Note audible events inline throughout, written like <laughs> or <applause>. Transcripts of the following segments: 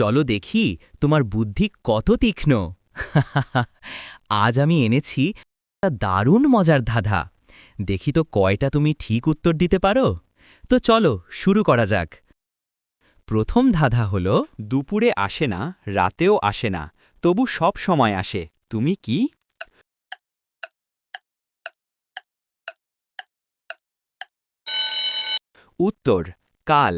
চলো দেখি তোমার বুদ্ধি কত তীক্ষ্ণ। <laughs> আজ আমি এনেছি দারুণ মজার ধাঁধা। দেখি তো কয়টা তুমি ঠিক উত্তর দিতে পারো? তো চলো, শুরু করা যাক। প্রথম ধাঁধা হল, দুপুরে আসে না, রাতেও আসে না, তবু সব সময় আসে, তুমি কি? উত্তর, কাল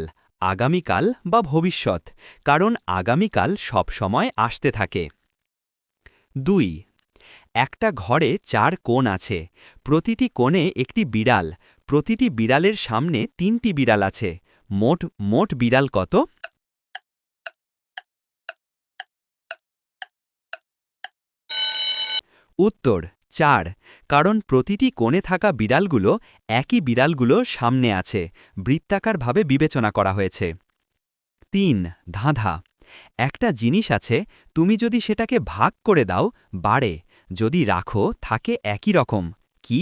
আগামীকাল বা ভবিষ্যৎ, কারণ আগামীকাল সব সময় আসতে থাকে। দুই, একটা ঘরে চার কোণ আছে, প্রতিটি কোণে একটি বিড়াল, প্রতিটি বিড়ালের সামনে তিনটি বিড়াল আছে, মোট মোট বিড়াল কত? উত্তর চার, কারণ প্রতিটি কোণে থাকা বিড়ালগুলো একই বিড়ালগুলো সামনে আছে, বৃত্তাকারভাবে বিবেচনা করা হয়েছে। তিন, ধাঁধা। একটা জিনিস আছে, তুমি যদি সেটাকে ভাগ করে দাও, বাড়ে। যদি রাখো, থাকে একই রকম। কি?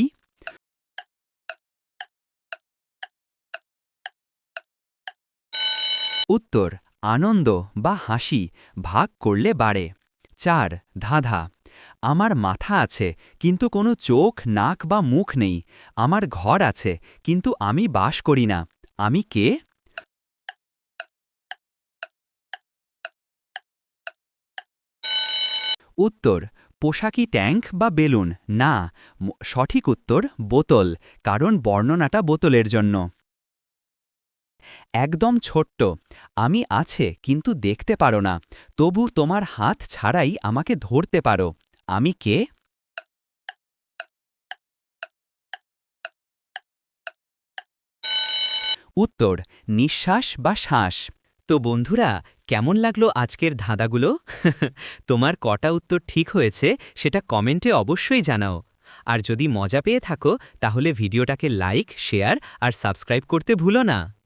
উত্তর, আনন্দ বা হাসি, ভাগ করলে বাড়ে। চার, ধাঁধা। আমার মাথা আছে, কিন্তু কোনো চোখ, নাক বা মুখ নেই। আমার ঘর আছে, কিন্তু আমি বাস করি না। আমি কে? উত্তর, পোশাকি ট্যাঙ্ক বা বেলুন। না সঠিক উত্তর, বোতল, কারণ বর্ণনাটা বোতলের জন্য। একদম ছোট্ট, আমি আছে, কিন্তু দেখতে পারো না। তবু তোমার হাত ছাড়াই আমাকে ধরতে পারো। আমি কে? উত্তর, নিঃশ্বাস বা শ্বাস। তো বন্ধুরা, কেমন লাগল আজকের ধাঁধাগুলো? <laughs> তোমার কটা উত্তর ঠিক হয়েছে সেটা কমেন্টে অবশ্যই জানাও। আর যদি মজা পেয়ে থাকো, তাহলে ভিডিওটাকে লাইক, শেয়ার আর সাবস্ক্রাইব করতে ভুলো না।